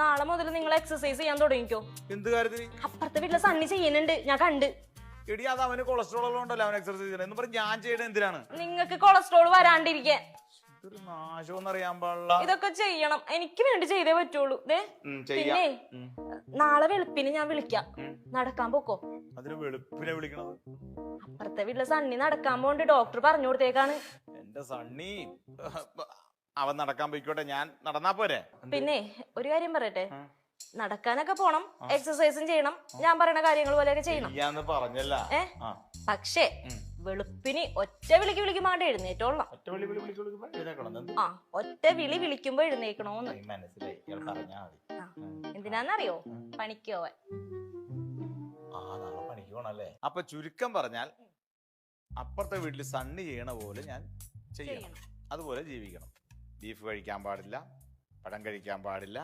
നാളെ മുതൽ നിങ്ങൾ എക്സസൈസ് ചെയ്യാൻ തുടങ്ങിക്കോ. എന്ത് കാര്യത്തിന്? അപ്പുറത്തെ വീട്ടിലെ സണ്ണി ചെയ്യുന്നുണ്ട് ഞാൻ കണ്ട്. എടി അത് അവന് കൊളസ്ട്രോൾ ഉള്ളതുകൊണ്ടല്ലോ അവൻ എക്സർസൈസ് ചെയ്യണം എന്ന് പറഞ്ഞ് ഞാൻ ചെയ്യണത് എന്തിനാണ്? നിങ്ങൾക്ക് കൊളസ്ട്രോൾ വരാണ്ടിരിക്കാൻ. ഇതൊരു നാശമെന്ന് അറിയാൻ പാടില്ല. ഇതൊക്കെ ചെയ്യണം. എനിക്ക് വേണ്ടി ചെയ്തേ പറ്റുള്ളൂ. ദേ പിന്നെ നാളെ വെളുപ്പിന് ഞാൻ വിളിക്കാം. നടക്കാൻ പോക്കോ. അതിന് വെളുപ്പിനെ വിളിക്കണത്. അപ്പുറത്തെ വീട്ടിലെ സണ്ണി നടക്കാൻ പോണ്ട് ഡോക്ടർ പറഞ്ഞു കൊടുത്തേക്കാണ്. എന്റെ സണ്ണി. അവൻ നടക്കാൻ പോയിക്കോട്ടെ ഞാൻ നടന്നാ പോരെ? പിന്നെ ഒരു കാര്യം പറയട്ടെ. നടക്കാനൊക്കെ പോണം എക്സസൈസും ചെയ്യണം. ഞാൻ പറയുന്ന കാര്യങ്ങൾ പോലെയൊക്കെ ചെയ്യണം. ചെയ്യാന്ന് പറഞ്ഞല്ല. ഏ? പക്ഷേ വെളുപ്പിനി ഒറ്റ വിളിക്ക് വിളിക്കുമ്പോൾ എഴുന്നേറ്റോളാം ഒറ്റ വിളി വിളി വിളിക്ക് എഴുന്നേക്കണം. ആ ഒറ്റ വിളി വിളിക്കുമ്പോ എഴുന്നേക്കണോന്ന്. ഈ മനസ്സിലായി ഇയാൾ പറഞ്ഞാ മതി. ആ. എന്തിനാന്നറിയോ? പണിക്കോവൻ പോവാൻ. ആ നാളെ പണിക്ക് പോണല്ലേ? അപ്പൊ ചുരുക്കം പറഞ്ഞാൽ അപ്പുറത്തെ വീട്ടിൽ സണ്ണി ചെയ്യണ പോലെ ഞാൻ ചെയ്യണം. ചെയ്യണം. അതുപോലെ ജീവിക്കണം. ബീഫ് കഴിക്കാൻ പാടില്ല പഴം കഴിക്കാൻ പാടില്ല.